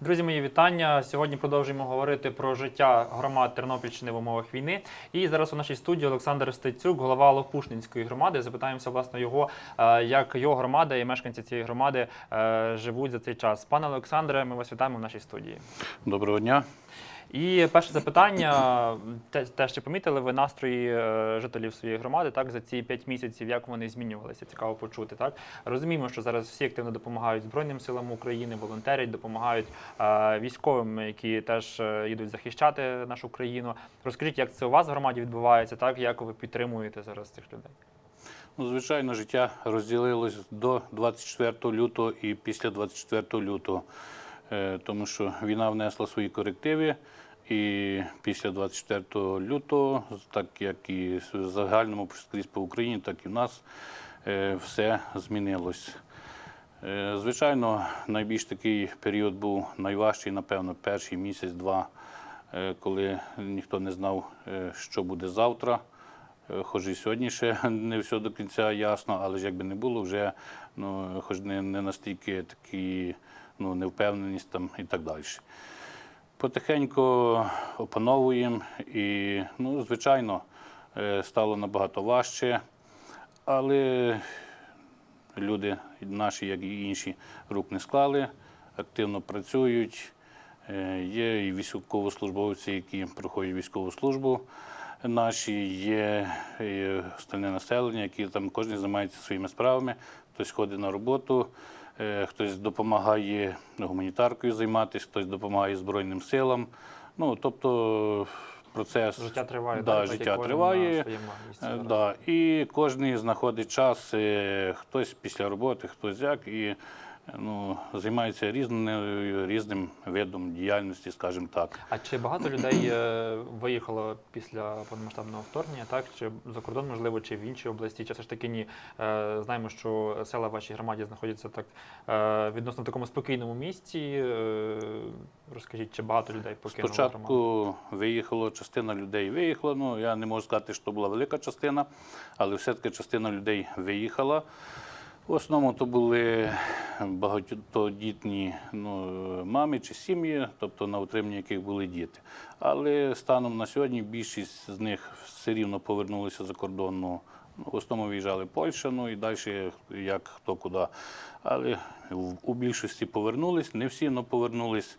Друзі, мої вітання. Сьогодні продовжуємо говорити про життя громад Тернопільщини в умовах війни. І зараз у нашій студії Олександр Стецюк, голова Лопушнинської громади. Запитаємося власне його, е, як його громада і мешканці цієї громади е, живуть за цей час. Пане Олександре, ми вас вітаємо в нашій студії. Доброго дня. І перше запитання: те, те, що помітили ви настрої е, жителів своєї громади, так за ці п'ять місяців, як вони змінювалися? Цікаво почути. Так розуміємо, що зараз всі активно допомагають Збройним силам України, волонтерять, допомагають е, військовим, які теж е, їдуть захищати нашу країну. Розкажіть, як це у вас в громаді відбувається, так як ви підтримуєте зараз цих людей? Ну, звичайно, життя розділилось до 24 лютого і після 24 лютого, тому що війна внесла свої корективи. І після 24 лютого, так як і в загальному скрізь по Україні, так і в нас е, все змінилось. Е, Звичайно, найбільш такий період був найважчий, напевно, перший місяць-два, е, коли ніхто не знав, е, що буде завтра. Е, Хоч і сьогодні ще не все до кінця ясно, але ж якби не було, вже ну, хоч не, не настільки такі ну, невпевненість там і так далі. Потихеньку опановуємо і, ну, звичайно, е, стало набагато важче, але люди наші, як і інші, рук не склали, активно працюють. Е, Є і військовослужбовці, які проходять військову службу наші, є остальне населення, які там кожен займається своїми справами, хтось ходить на роботу, хтось допомагає гуманітаркою займатися, хтось допомагає Збройним силам. Ну, тобто процес Життя триває, Да, так, життя триває. місці Е. Да, і кожен знаходить час, е, хтось після роботи, хтось як, і е, ну, займається різним, різним видом діяльності, скажімо так. А чи багато людей е, виїхало після повномасштабного вторгнення, так? Чи за кордон, можливо, чи в інші області, чи все ж таки ні? Е, Знаємо, що села в вашій громаді знаходяться так е, відносно в такому спокійному місці. Розкажіть, чи багато людей покинуло громаду? Спочатку виїхало, частина людей виїхала. Ну, я не можу сказати, що була велика частина, але все-таки частина людей виїхала. В основному то були багатодітні ну, мами чи сім'ї, тобто на утриманні яких були діти. Але станом на сьогодні більшість з них все рівно повернулися за кордон. Ну, в основному виїжджали Польща, ну і далі як хто куди. Але у більшості повернулись, не всі, але повернулись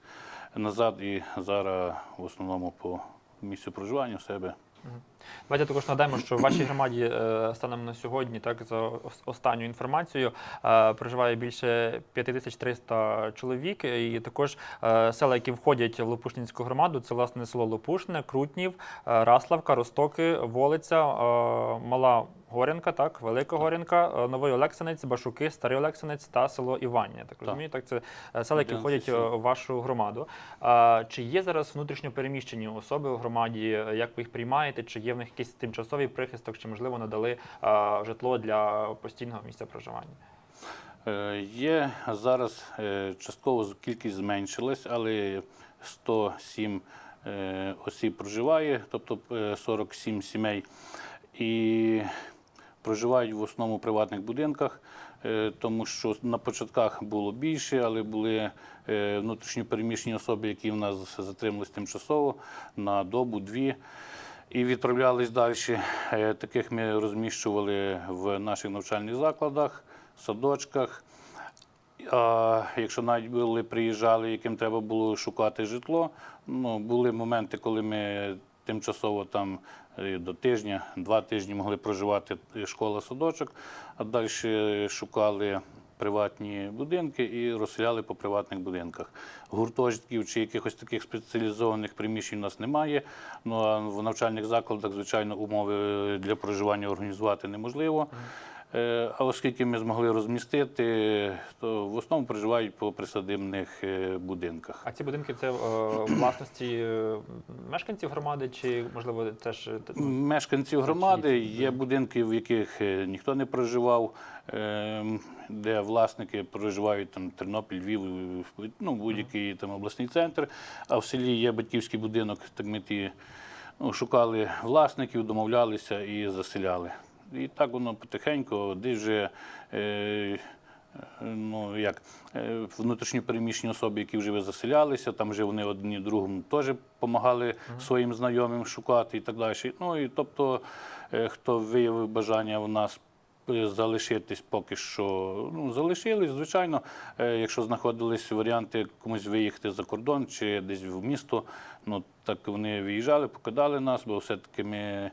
назад і зараз в основному по місцю проживання у себе. Давайте також нагадаємо, що в вашій громаді е, станом на сьогодні, так за останню інформацією, е, проживає більше 5300 чоловік. І також е, села, які входять в Лопушнінську громаду, це власне село Лопушне, Крутнів, Раславка, Ростоки, Волиця, Мала Горянка, так, Велика Горянка, Новий Олексанець, Башуки, Старий Олексанець та село Івання. Так розумію, так це села, які входять в вашу громаду. Чи є зараз внутрішньо переміщені особи у громаді? Як ви їх приймаєте? Чи є в них якийсь тимчасовий прихисток, чи можливо надали житло для постійного місця проживання? Е, Є зараз е, частково кількість зменшилась, але 107 е, осіб проживає, тобто е, 47 сімей. І проживають в основному в приватних будинках, тому що на початках було більше, але були е, внутрішньо переміщені особи, які в нас затримались тимчасово на добу, дві. І відправлялись далі. Е, Таких ми розміщували в наших навчальних закладах, садочках. А якщо навіть були приїжджали, яким треба було шукати житло, ну були моменти, коли ми тимчасово там е, до тижня, два тижні могли проживати е, школа-садочок, а далі шукали приватні будинки і розселяли по приватних будинках. Гуртожитків чи якихось таких спеціалізованих приміщень у нас немає. Ну а в навчальних закладах, звичайно, умови для проживання організувати неможливо. Е, А оскільки ми змогли розмістити, то в основному проживають по присадибних е, будинках. А ці будинки це е, власності мешканців громади, чи можливо теж Мешканців громади є будинки, в яких ніхто не проживав, е, де власники проживають там Тернопіль, Львів, ну будь-який там обласний центр. А в селі є батьківський будинок, так ми ті ну, шукали власників, домовлялися і заселяли. І так воно потихеньку, десь вже е, ну як е, внутрішньо переміщені особи, які вже заселялися, там вже вони одні другому теж допомагали своїм знайомим шукати і так далі. Ну і тобто, е, хто виявив бажання у нас е, залишитись поки що, ну залишились, звичайно, якщо знаходились варіанти комусь виїхати за кордон чи десь в місто, ну так вони виїжджали, покидали нас, бо все-таки ми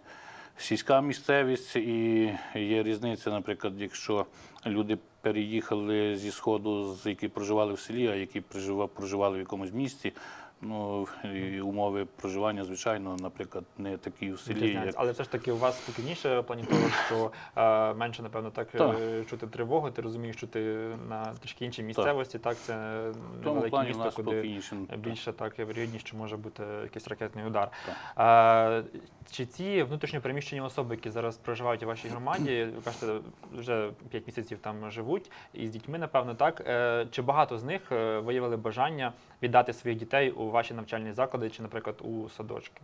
сільська місцевість, і є різниця, наприклад, якщо люди переїхали зі сходу, з які проживали в селі, а які прожива- проживали в якомусь місті. Ну і умови проживання, звичайно, наприклад, не такі в селі, як Але все ж таки у вас спокійніше в плані того, що е, менше, напевно, так е, чути тривогу. Ти розумієш, що ти на трішки іншій місцевості, так, це невелике місто, куди більше так вірогідність, що може бути якийсь ракетний удар. Е, чи ці внутрішньо переміщені особи, які зараз проживають у вашій громаді, ви кажете, вже 5 місяців там живуть, і з дітьми, напевно, так. Е, Чи багато з них е, виявили бажання віддати своїх дітей у ваші навчальні заклади, чи, наприклад, у садочки?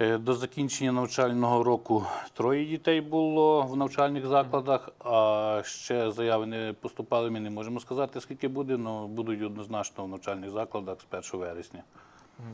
Е, До закінчення навчального року троє дітей було в навчальних закладах, а ще заяви не поступали. Ми не можемо сказати, скільки буде, але будуть однозначно в навчальних закладах з 1 вересня.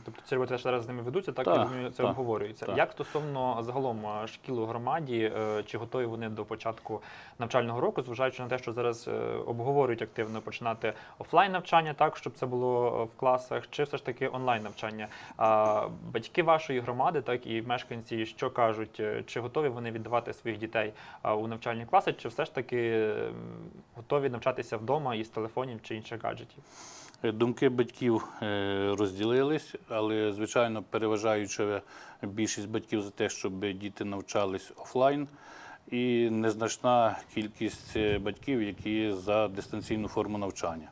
Тобто ці роботи зараз з ними ведуться, так Так, я розумію, це так, обговорюється. так. Як стосовно загалом е, шкіл у громаді, е, чи готові вони до початку навчального року, зважаючи на те, що зараз е, обговорюють активно починати офлайн навчання, так щоб це було в класах, чи все ж таки онлайн навчання? А батьки вашої громади, так і мешканці, що кажуть, чи готові вони віддавати своїх дітей у навчальні класи, чи все ж таки готові навчатися вдома із телефонів чи інших гаджетів? Е, Думки батьків е, розділились, але звичайно переважаюча більшість батьків за те, щоб діти навчались офлайн, і незначна кількість е, батьків, які за дистанційну форму навчання.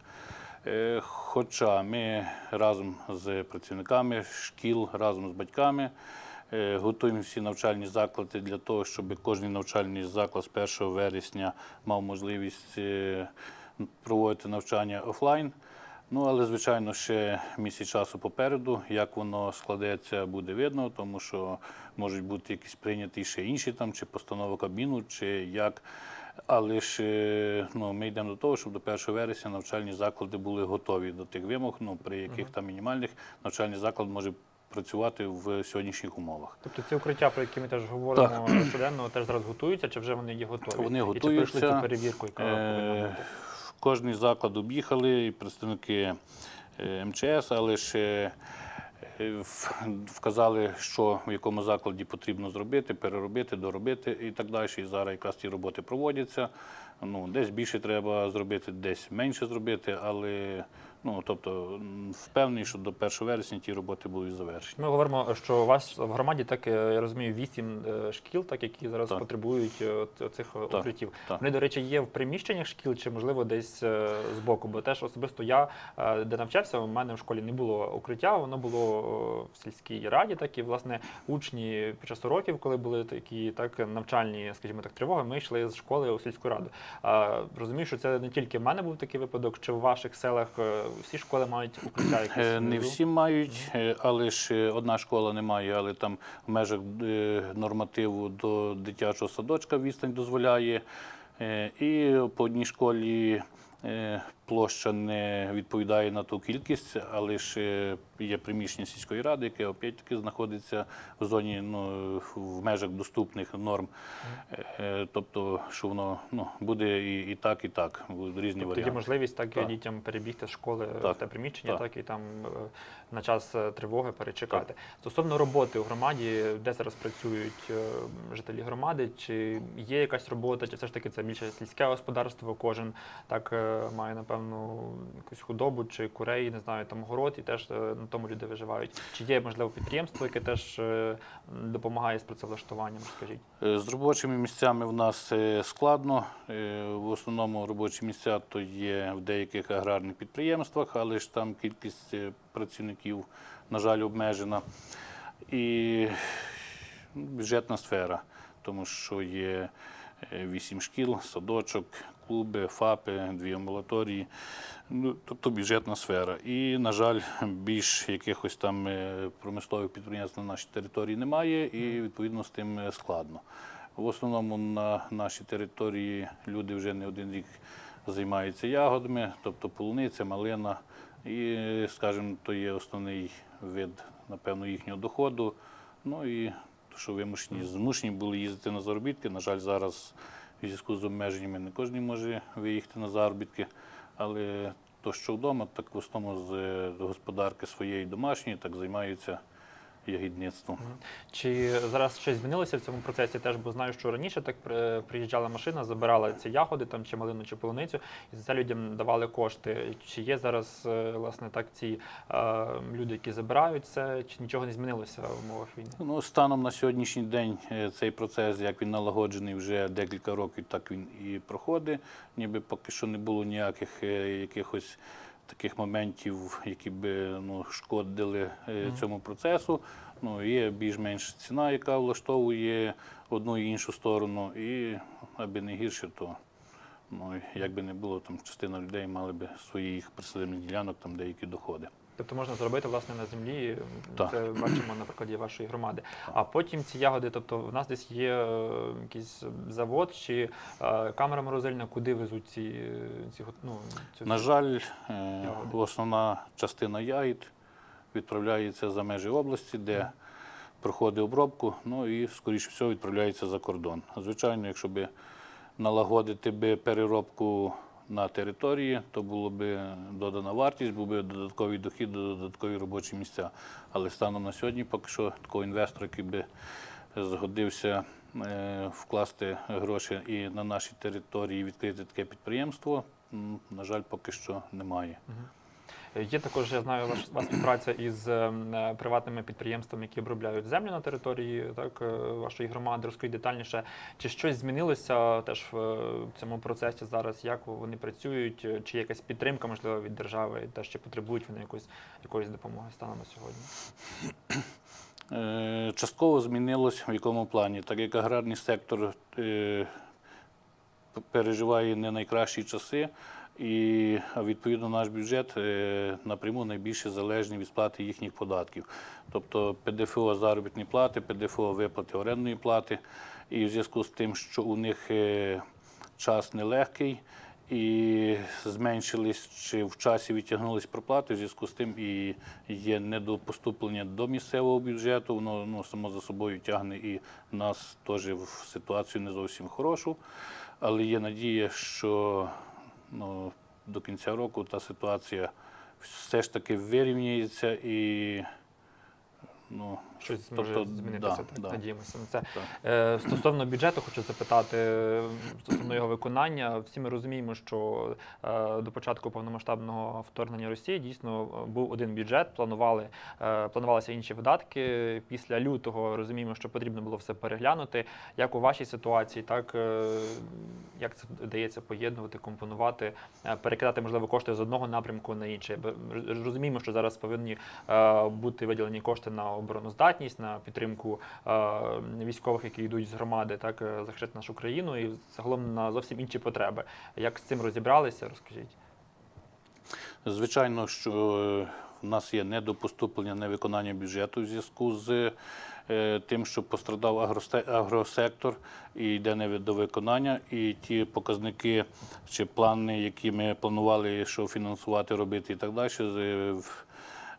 Хоча ми разом з працівниками шкіл, разом з батьками готуємо всі навчальні заклади для того, щоб кожен навчальний заклад з 1 вересня мав можливість проводити навчання офлайн. Ну, але, звичайно, ще місяць часу попереду. Як воно складеться, буде видно, тому що можуть бути якісь прийняті ще інші там, чи постанова Кабміну, чи як. Але ж ну, ми йдемо до того, щоб до 1 вересня навчальні заклади були готові до тих вимог, ну, при яких там мінімальних навчальний заклад може працювати в сьогоднішніх умовах. Тобто ці укриття, про які ми теж говоримо щоденно, теж зараз готуються, чи вже вони є готові? Вони І чи пройшли готуються. цю перевірку, яка повинна Е, бути? Кожний заклад об'їхали, і представники е, МЧС, але ще е, вказали, що в якому закладі потрібно зробити, переробити, доробити і так далі. І зараз якраз ці роботи проводяться. Ну, десь більше треба зробити, десь менше зробити, але ну, тобто, впевнений, що до 1 вересня ті роботи будуть завершені. Ми говоримо, що у вас в громаді, так е, я розумію, вісім е, шкіл, так які зараз Так. потребують е, цих Так, укриттів. так. Вони, до речі, є в приміщеннях шкіл, чи можливо десь збоку. Бо теж особисто я, де навчався, у мене в школі не було укриття, воно було в сільській раді. Так і власне учні під час уроків, коли були такі так навчальні, скажімо так, тривоги, ми йшли з школи у сільську раду. Розумію, що це не тільки в мене був такий випадок, чи в ваших селах всі школи мають укриття якісь Е, Не всі мають, е, але ж е, одна школа не має, але там в межах нормативу до дитячого садочка відстань дозволяє. І по одній школі площа не відповідає на ту кількість, але ж е, є приміщення сільської ради, яке опять-таки знаходиться в зоні ну, в межах доступних норм. Е, Тобто, що воно ну, буде і, і так, і так. Різні Тобто є можливість так, Так. дітям перебігти з школи в те приміщення, так, так. і там е, на час е, тривоги перечекати. Стосовно роботи у громаді, де зараз працюють е, жителі громади, чи є якась робота, чи все ж таки це більше сільське господарство, кожен так е, має напевно якусь худобу чи курей, не знаю, там город, і теж е, на тому люди виживають. Чи є можливо підприємство, яке теж е, допомагає з працевлаштуванням? Скажіть. Е, З робочими місцями в нас складно. В основному робочі місця то є в деяких аграрних підприємствах, але ж там кількість працівників, на жаль, обмежена. І бюджетна сфера, тому що є вісім шкіл, садочок, клуби, ФАПи, дві амбулаторії. Ну, тобто бюджетна сфера. І, на жаль, більш якихось там е, промислових підприємств на нашій території немає, і відповідно з тим е, складно. В основному на нашій території люди вже не один рік займаються ягодами, тобто полуниця, малина. І, скажімо, то є основний вид, напевно, їхнього доходу. Ну і що вимушені, змушені були їздити на заробітки. На жаль, зараз в зв'язку з обмеженнями не кожен може виїхати на заробітки, але то, що вдома, так в основному з е, господарки своєї домашньої, так займаються ягідництвом. Чи зараз щось змінилося в цьому процесі? Теж бо знаю, що раніше так приїжджала машина, забирала ці ягоди, там чи малину, чи полуницю, і за це людям давали кошти. Чи є зараз е, власне так ці е, люди, які забирають це, чи нічого не змінилося в умовах війни? Ну, станом на сьогоднішній день е, цей процес, як він налагоджений вже декілька років, так він і проходить. Ніби поки що не було ніяких е, якихось таких моментів, які би ну, шкодили е, цьому процесу. Ну, є більш-менш ціна, яка влаштовує одну і іншу сторону, і аби не гірше, то ну, як би не було, там частина людей мали би своїх присадибних ділянок, там деякі доходи. Тобто можна зробити власне на землі. Так. Це бачимо на прикладі вашої громади. А потім ці ягоди, тобто в нас десь є е, якийсь завод чи е, камера морозильна, куди везуть ці, ці го- ну, цю На жаль, е, Ягоди. основна частина ягід відправляється за межі області, де проходить обробку, ну і, скоріше всього, відправляється за кордон. Звичайно, якщо би налагодити би переробку на території, то було б додана вартість, був би додатковий дохід, додаткові робочі місця. Але станом на сьогодні поки що такого інвестора, який би згодився е, вкласти гроші і на нашій території відкрити таке підприємство, на жаль, поки що немає. Є також, я знаю, ваш, ваша співпраця із ем, е, приватними підприємствами, які обробляють землю на території так, е, вашої громади. Розкажіть детальніше, чи щось змінилося теж в е, цьому процесі зараз, як вони працюють, е, чи якась підтримка, можливо, від держави, теж чи потребують вони якоїсь, якоїсь допомоги станом на сьогодні? Е, Частково змінилось в якому плані, так як аграрний сектор е, переживає не найкращі часи, і відповідно наш бюджет е, напряму найбільше залежний від сплати їхніх податків. Тобто ПДФО заробітні плати, ПДФО виплати орендної плати. І в зв'язку з тим, що у них е, час нелегкий, і зменшились чи в часі відтягнулись проплати. В зв'язку з тим і є недопоступлення до місцевого бюджету. Воно ну, само за собою тягне і нас теж в ситуацію не зовсім хорошу. Але є надія, що до кінця року та ситуація все ж таки вирівняється і ну, Щось може тобто, змінитися, да, так, да. надіємося на це. Так. Е, Стосовно бюджету, хочу запитати стосовно його виконання. Всі ми розуміємо, що е, до початку повномасштабного вторгнення Росії дійсно е, був один бюджет, планували, планувалися інші видатки. Після лютого розуміємо, що потрібно було все переглянути. Як у вашій ситуації, так як це вдається поєднувати, компонувати, перекидати можливо кошти з одного напрямку на інший? Розуміємо, що зараз повинні бути виділені кошти на обороноздатність, на підтримку е, військових, які йдуть з громади, так е, захищати нашу країну і загалом на зовсім інші потреби. Як з цим розібралися? Розкажіть. Звичайно, що е, в нас є недопоступлення, невиконання бюджету в зв'язку з тим, що пострадав агросектор і йде недовиконання. І ті показники чи плани, які ми планували, що фінансувати, робити і так далі,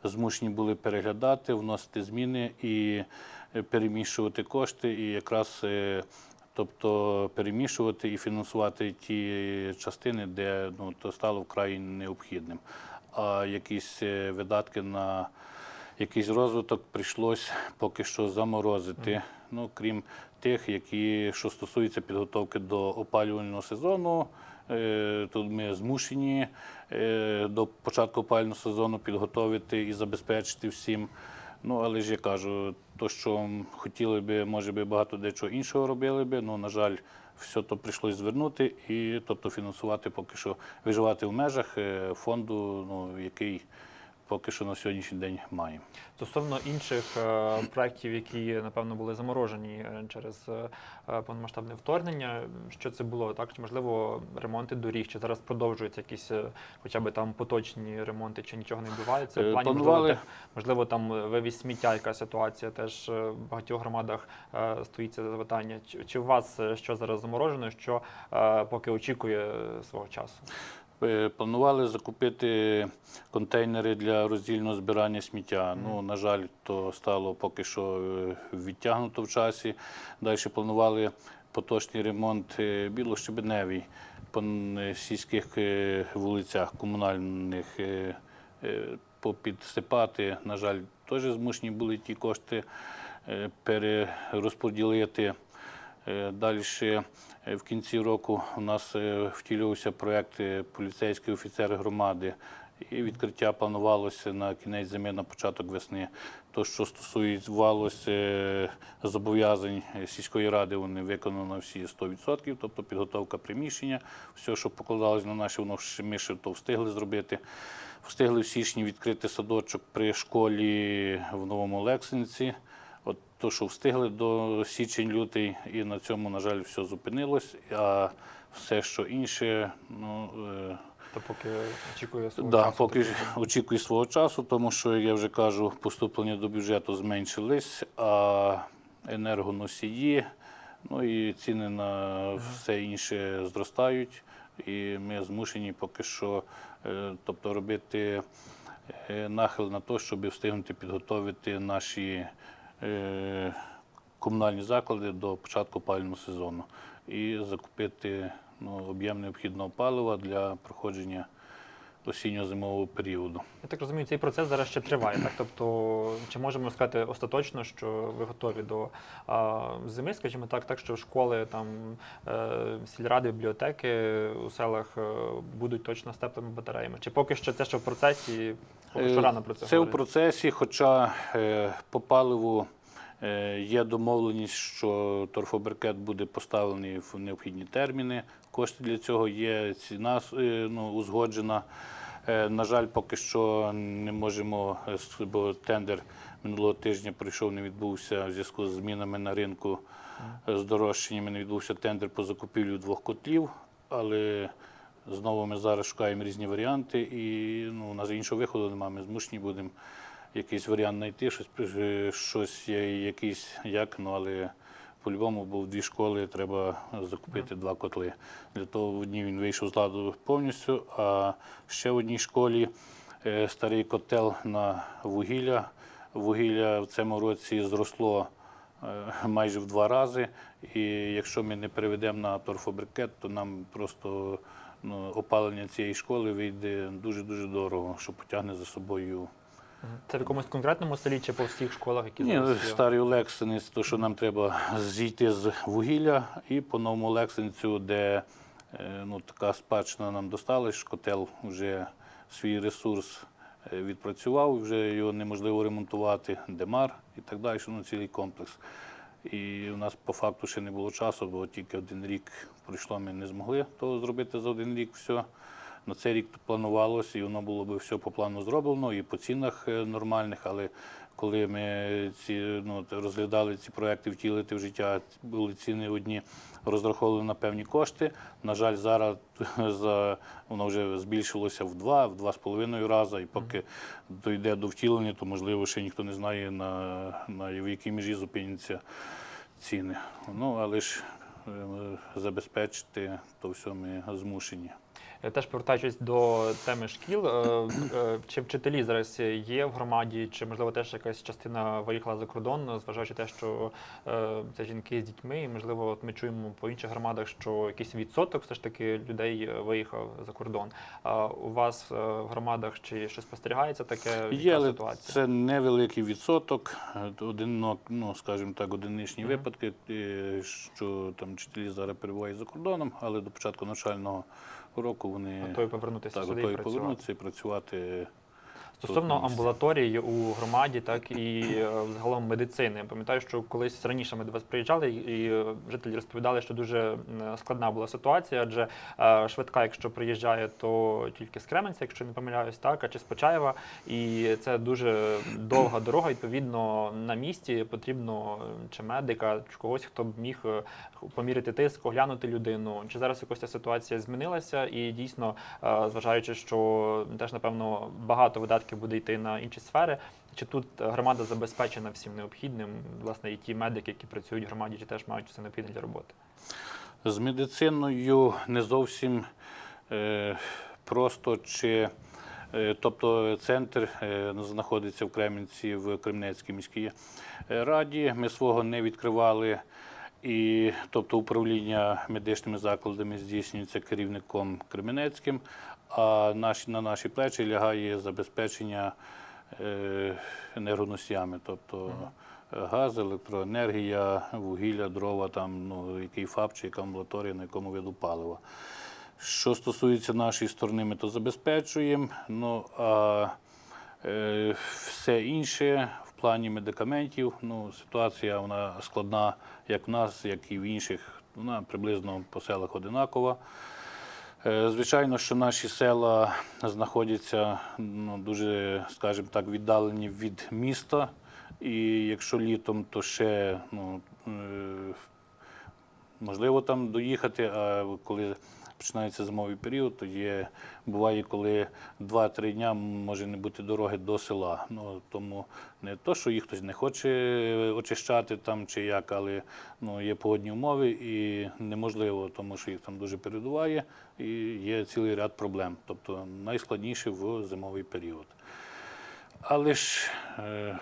змушені були переглядати, вносити зміни і е, переміщувати кошти. І якраз е, Тобто перемішувати і фінансувати ті частини, де ну, то стало вкрай необхідним. А якісь е, видатки на якийсь розвиток прийшлось поки що заморозити. Ну, крім тих, які що стосуються підготовки до опалювального сезону. Е, Тут ми змушені е, до початку опалювального сезону підготовити і забезпечити всім. Ну, але ж я кажу, то, що хотіли би, може би, багато дечого іншого робили би, ну, на жаль, все то прийшлось звернути і тобто фінансувати поки що, виживати в межах е, фонду, ну, який поки що на сьогоднішній день маємо. Стосовно інших е, проєктів, які напевно були заморожені е, через е, повномасштабне вторгнення, що це було так? Чи можливо ремонти доріг? Чи зараз продовжуються якісь, хоча б там поточні ремонти, чи нічого не відбувається? В плані можливо, планували. тех- можливо, там вивіз сміття, яка ситуація теж в багатьох громадах стоїть це запитання. Чи, чи у вас що зараз заморожено, що поки очікує свого часу? Е, Планували закупити контейнери для роздільного збирання сміття. Ну, на жаль, то стало поки що е, відтягнуто в часі. Далі планували поточний ремонт е, білощебеневий по сільських вулицях комунальних попідсипати. На жаль, теж змушені були ті кошти перерозподілити. Далі в кінці року у нас е, втілювався проєкт е, поліцейський офіцер громади. І відкриття планувалося на кінець зими, на початок весни. То, що стосувалося е, зобов'язань е, сільської ради, вони виконано всі 100%, тобто підготовка приміщення, все, що покладалось на наші, воно ми ще то встигли зробити. Встигли в січні відкрити садочок при школі в Новому Олексинці. То, що встигли до січень-лютий, і на цьому, на жаль, все зупинилось. А все, що інше, ну е, То поки очікує свого да, часу. поки очікую свого часу, тому що я вже кажу, поступлення до бюджету зменшились, а енергоносії, ну і ціни на все інше зростають. І ми змушені поки що е, тобто робити е, нахил на те, щоб встигнути підготовити наші комунальні заклади до початку пального сезону і закупити ну, об'єм необхідного палива для проходження осінньо-зимового періоду. Я так розумію, цей процес зараз ще триває. Так, тобто, чи можемо сказати остаточно, що ви готові до а, зими, скажімо так, так що школи, там е, сільради, бібліотеки у селах е, будуть точно з теплими батареями? Чи поки що це ще в процесі? Поки що Е, рано про це, Це в процесі, хоча е, по паливу е, є домовленість, що торфобрикет буде поставлений в необхідні терміни. Кошти для цього є, ціна ну, узгоджена. Е, На жаль, поки що не можемо, е, бо тендер минулого тижня прийшов, не відбувся в зв'язку з змінами на ринку е, з дорожчаннями. Не відбувся тендер по закупівлю двох котлів, але знову ми зараз шукаємо різні варіанти, і ну, у нас іншого виходу немає. Ми змушені будемо якийсь варіант знайти, щось, щось якийсь як, ну але по-любому, бо в дві школи треба закупити два котли. Для того в одній він вийшов з ладу повністю, а ще в одній школі е, старий котел на вугілля. Вугілля в цьому році зросло е, майже в два рази. І якщо ми не переведемо на торфобрикет, то нам просто ну, опалення цієї школи вийде дуже-дуже дорого, що потягне за собою. Це в якомусь конкретному селі чи по всіх школах, які Ні, зараз є? старий Олексинець, то що нам треба зійти з вугілля, і по новому Олексинцю, де е, ну, така спадщина нам досталась, котел вже свій ресурс е, відпрацював, вже його неможливо ремонтувати, демар і так далі, ну, цілий комплекс. І у нас по факту ще не було часу, бо тільки один рік пройшло, ми не змогли того зробити за один рік все. На цей рік планувалося, і воно було би все по плану зроблено, і по цінах е, нормальних. Але коли ми ці ну, розглядали ці проекти втілити в життя, були ціни одні розраховували на певні кошти. На жаль, зараз за воно вже збільшилося в два, в два з половиною рази. І поки дійде до втілення, то можливо ще ніхто не знає на, на в якій межі зупиняться ціни. Ну але ж е, забезпечити то все ми змушені. Е, Теж повертаючись до теми шкіл, е, е, чи вчителі зараз є в громаді, чи можливо теж якась частина виїхала за кордон, зважаючи те, що це жінки з дітьми, і можливо, от ми чуємо по інших громадах, що якийсь відсоток все ж таки людей виїхав за кордон. А у вас в громадах чи щось спостерігається таке Є, але ситуація? це невеликий відсоток. Е, Одинок, ну скажімо так, одиничні Мгм. випадки, е, що там вчителі зараз перебувають за кордоном, але до початку навчального року вони Готові повернутися так, сюди і готові працювати. повернутися і працювати. Стосовно амбулаторії у громаді, так і е, загалом медицини. Я пам'ятаю, що колись раніше ми до вас приїжджали, і е, жителі розповідали, що дуже складна була ситуація, адже е, швидка, якщо приїжджає, то тільки з Кременця, якщо не помиляюсь, так, а чи з Почаєва. І це дуже довга дорога. Відповідно, на місці потрібно чи медика, чи когось, хто б міг поміряти тиск, оглянути людину. Чи зараз якось ця ситуація змінилася? І дійсно, зважаючи, що теж напевно багато видатків буде йти на інші сфери. Чи тут громада забезпечена всім необхідним? Власне, і ті медики, які працюють в громаді, чи теж мають все необхідне для роботи? З медициною не зовсім е, просто чи. е, Тобто центр е, знаходиться в Кременці в Кремнецькій міській е, раді. Ми свого не відкривали. І тобто управління медичними закладами здійснюється керівником Кременецьким, а на наші плечі лягає забезпечення е, енергоносіями, тобто газ, електроенергія, вугілля, дрова, там, ну, який ФАП чи яка амбулаторія, на якому виду палива. Що стосується нашої сторони, ми то забезпечуємо. Ну, а е, все інше в плані медикаментів, ну, ситуація вона складна як в нас, як і в інших. Вона приблизно по селах одинакова. Е, Звичайно, що наші села знаходяться ну, дуже, скажімо так, віддалені від міста. І якщо літом, то ще ну, е, можливо там доїхати, а коли починається зимовий період, то є, буває, коли 2-3 дня може не бути дороги до села. Ну, тому не то, що їх хтось не хоче очищати там чи як, але ну, є погодні умови і неможливо, тому що їх там дуже передуває і є цілий ряд проблем. Тобто найскладніше в зимовий період. Але ж е,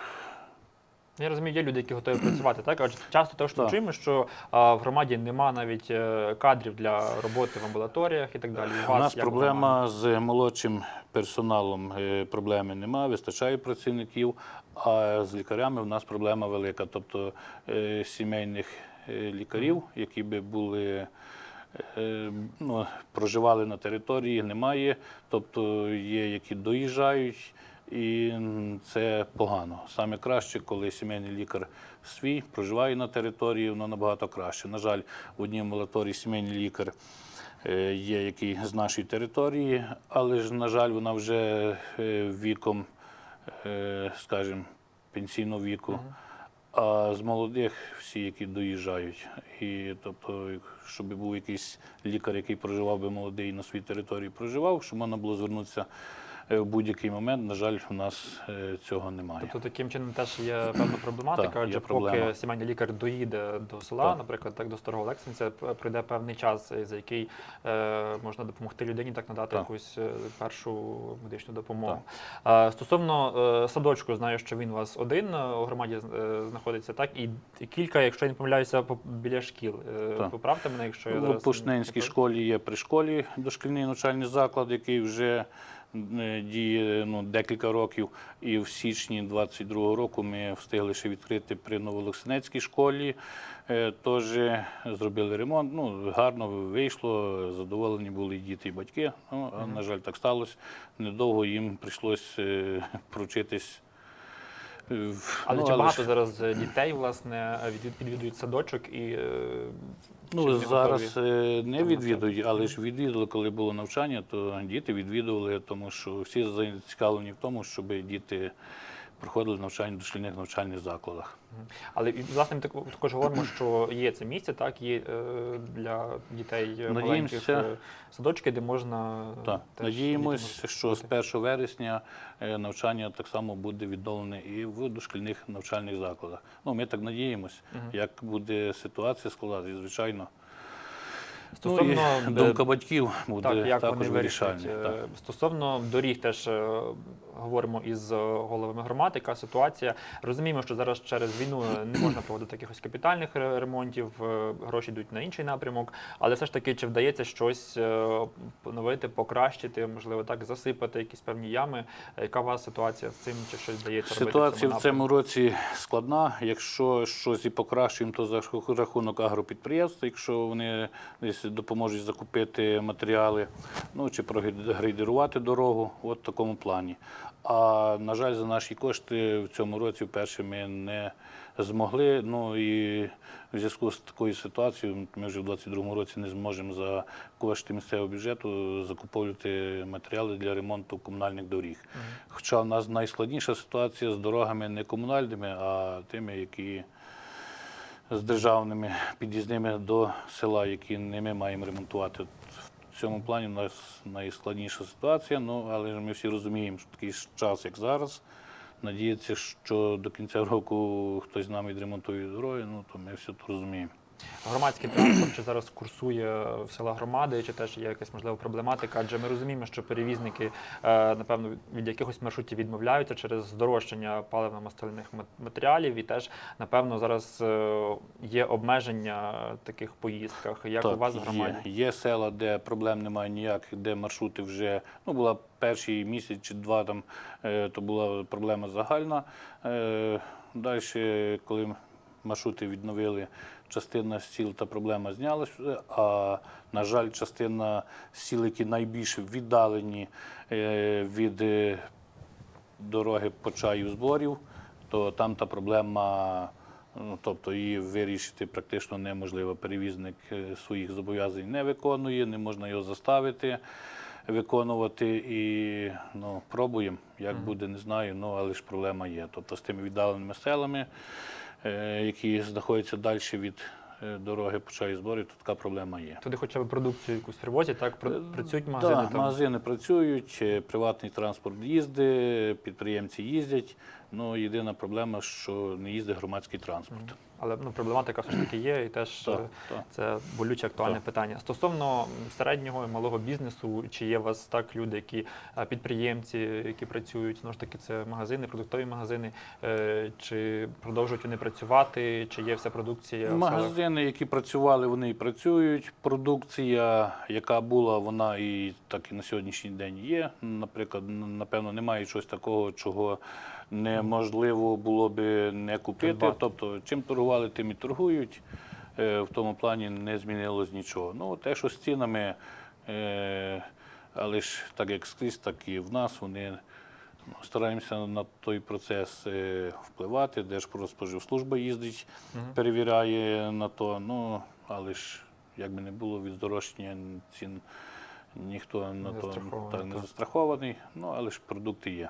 Я розумію, є люди, які готові працювати, так? Адже часто те, що чуємо, що а, в громаді нема навіть е, кадрів для роботи в амбулаторіях і так далі. У вас нас як в проблема з молодшим персоналом е, проблеми немає, вистачає працівників, а з лікарями в нас проблема велика. Тобто е, сімейних лікарів, які би були. Ну, проживали на території, немає, тобто є, які доїжджають, і це погано. Саме краще, коли сімейний лікар свій проживає на території, воно набагато краще. На жаль, в одній амбулаторії сімейний лікар е, є, який з нашої території, але ж, на жаль, вона вже е, віком, е, скажімо, пенсійного віку. А з молодих всі, які доїжджають. І тобто, щоб був якийсь лікар, який проживав би молодий на своїй території, проживав, щоб можна було звернутися в будь-який момент. На жаль, у нас е, цього немає. Тобто таким чином теж є певна проблематика, Так, адже проблема. поки сімейний лікар доїде до села, Так. наприклад, так до старого Лексинця, пройде певний час, е, за який е, можна допомогти людині, так надати Так. якусь е, першу медичну допомогу. Е, стосовно е, садочку, знаю, що він у вас один е, у громаді е, знаходиться, так і кілька, якщо я не помиляюся, по- біля шкіл. Е, Так. Поправте мене, якщо я В зараз Пушненській не школі є при школі дошкільний навчальний заклад, який вже е, діє ну, декілька років. І в січні 22-го року ми встигли ще відкрити при Новолоксинецькій школі. Е, Теж зробили ремонт. Ну, гарно вийшло, задоволені були і діти і батьки. Ну, а, на жаль, так сталося. Недовго їм прийшлось е, провчитись. е, Але ну, чи багато зараз е, дітей власне від- відвідують садочок і е, чи Ну, вони зараз готові? е, не відвідують, але ж відвідували, коли було навчання, то діти відвідували, тому що всі зацікавлені в тому, щоб діти проходили навчання в дошкільних навчальних закладах. Але і, власне ми також говоримо, що є це місце, так є е, для дітей е, маленьких е, садочки, де можна Так, теж надіємось, що з 1 вересня навчання так само буде відновлене і в дошкільних навчальних закладах. Ну, ми так надіємось, як буде ситуація складатися, звичайно. Стосовно ну, і думка батьків буде так, як також вирішальна. Так. Стосовно доріг, теж говоримо із е, головами громад, яка ситуація. Розуміємо, що зараз через війну е, не можна проводити якихось капітальних ремонтів, е, гроші йдуть на інший напрямок, але все ж таки, чи вдається щось поновити, покращити, можливо, так засипати якісь певні ями. Яка у вас ситуація з цим, чи щось вдається? Ситуація в в цьому цьому році складна. Якщо щось і покращуємо, то за рахунок агропідприємств. Якщо вони десь допоможуть закупити матеріали, ну чи прогрейдерувати дорогу, от в такому плані. А на жаль, за наші кошти в цьому році вперше ми не змогли. Ну і в зв'язку з такою ситуацією ми вже в 2022 році не зможемо за кошти місцевого бюджету закуповувати матеріали для ремонту комунальних доріг. Хоча в нас найскладніша ситуація з дорогами не комунальними, а тими, які з державними під'їзними до села, які не ми маємо ремонтувати. Цьому плані у нас найскладніша ситуація, ну але ж ми всі розуміємо, що такий час, як зараз. Надіятися, що до кінця року хтось нами відремонтує дороги, ну то ми все розуміємо. Громадський транспорт чи зараз курсує в села громади, чи теж є якась можлива проблематика? Адже ми розуміємо, що перевізники, е, напевно, від якихось маршрутів відмовляються через здорожчання паливно-мастильних матеріалів, і теж, напевно, зараз е, є обмеження в таких поїздках. Як у вас в громаді? Є, є села, де проблем немає ніяких, де маршрути вже ну була перший місяць чи два там, е, то була проблема загальна. Далі, коли маршрути відновили, частина сіл та проблема знялася. А на жаль, частина сіл, які найбільш віддалені е, від е, дороги по чаю зборів, то там та проблема, ну, тобто її вирішити практично неможливо. Перевізник е, своїх зобов'язань не виконує, не можна його заставити виконувати. І ну, пробуємо. Як буде, не знаю, ну але ж проблема є. Тобто з тими віддаленими селами, які знаходяться далі від е, дороги по зборів, то така проблема є. Туди хоча б продукцію якусь привозять, так? Про- Працюють Так, магазини там? магазини працюють, е, приватний транспорт їздить, підприємці їздять. Ну, єдина проблема, що не їздить громадський транспорт. Але ну, проблематика все ж таки є, і теж Так, е, так. це болюче актуальне Так. питання. Стосовно середнього і малого бізнесу, чи є у вас так люди, які е, підприємці, які працюють, знову ж таки, це магазини, продуктові магазини, е, чи продовжують вони працювати, чи є вся продукція? Магазини, які працювали, вони і працюють. Продукція, яка була, вона і так і на сьогоднішній день є. Наприклад, напевно, немає чогось такого, чого неможливо було би не купити. Тобто, чим торгували, тим і торгують. Е, В тому плані не змінилось нічого. Ну, те, що з цінами, е, але ж так як скрізь, так і в нас вони ну, стараємося на той процес е, впливати. Держпродспоживслужба їздить, перевіряє на то. Ну, але ж як би не було від здорожчання цін, ніхто на то так, не застрахований. Ну, але ж продукти є.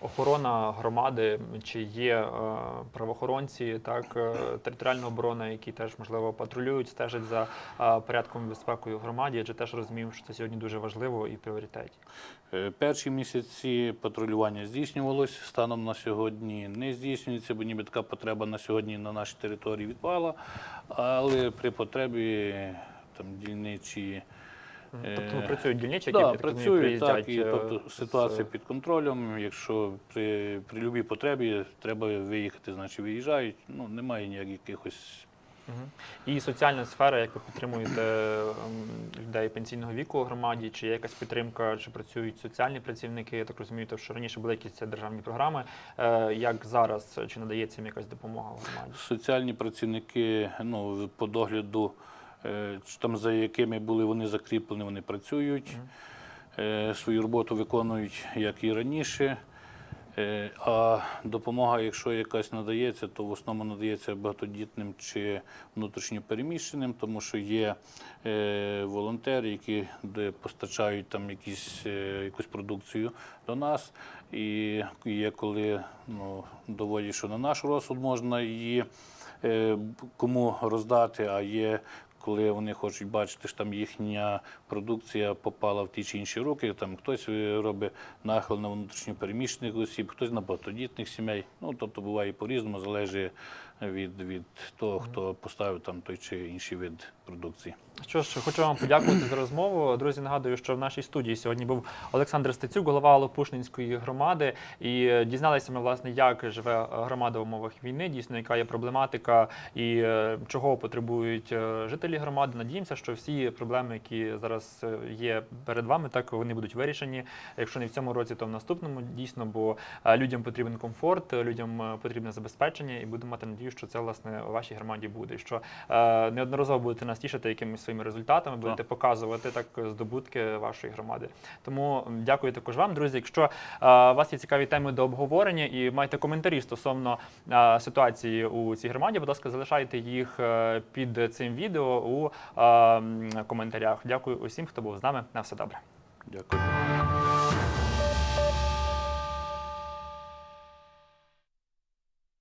Охорона громади, чи є е, правоохоронці, так, е, територіальна оборона, які теж можливо патрулюють, стежать за е, порядком і безпекою в громаді, адже теж розуміємо, що це сьогодні дуже важливо і в пріоритеті. Е, Перші місяці патрулювання здійснювалось, станом на сьогодні не здійснюється, бо ніби така потреба на сьогодні на нашій території відпала. Але при потребі там дільничі. Тобто Е, ну, працюють дільничі, які да, так працюють, так, і е, тобто з- ситуація під контролем. Якщо при, при любій потребі треба виїхати, значить виїжджають. Ну немає ніяких якихось І соціальна сфера, як ви підтримуєте ем, людей пенсійного віку у громаді, чи є якась підтримка, чи працюють соціальні працівники? Я так розумію, то, що раніше були якісь державні програми. Е, Як зараз чи надається їм якась допомога в громаді? соціальні працівники, ну по догляду, там за якими були вони закріплені, вони працюють, е, свою роботу виконують як і раніше. Е, А допомога, якщо якась надається, то в основному надається багатодітним чи внутрішньопереміщеним, тому що є е, волонтери, які постачають там якісь, е, якусь продукцію до нас. І є коли ну, доводять, що на наш розсуд можна її е, кому роздати, а є. Коли вони хочуть бачити, що там їхня продукція попала в ті чи інші руки, там хтось е, робить нахил на внутрішньопереміщених осіб, хтось на багатодітних сімей. Ну тобто буває по-різному, залежить від, від того, хто поставив там той чи інший вид продукції. Що ж, хочу вам подякувати за розмову. Друзі, нагадую, що в нашій студії сьогодні був Олександр Стецюк, голова Лопушнинської громади. І е, дізналися ми, власне, як живе е, громада в умовах війни, дійсно, яка є проблематика і е, чого потребують жителі громади. Надіємося, що всі проблеми, які зараз є перед вами, так вони будуть вирішені. Якщо не в цьому році, то в наступному дійсно, бо людям потрібен комфорт, людям потрібне забезпечення, і будемо мати надію, надію, що це власне у вашій громаді буде. Що е, неодноразово будете нас тішити якимись своїми результатами, будете показувати так здобутки вашої громади. Тому дякую також вам, друзі. Якщо е, у вас є цікаві теми до обговорення і маєте коментарі стосовно е, ситуації у цій громаді, будь ласка, залишайте їх е, під цим відео у е, коментарях. Дякую усім, хто був з нами. На все добре. Дякую.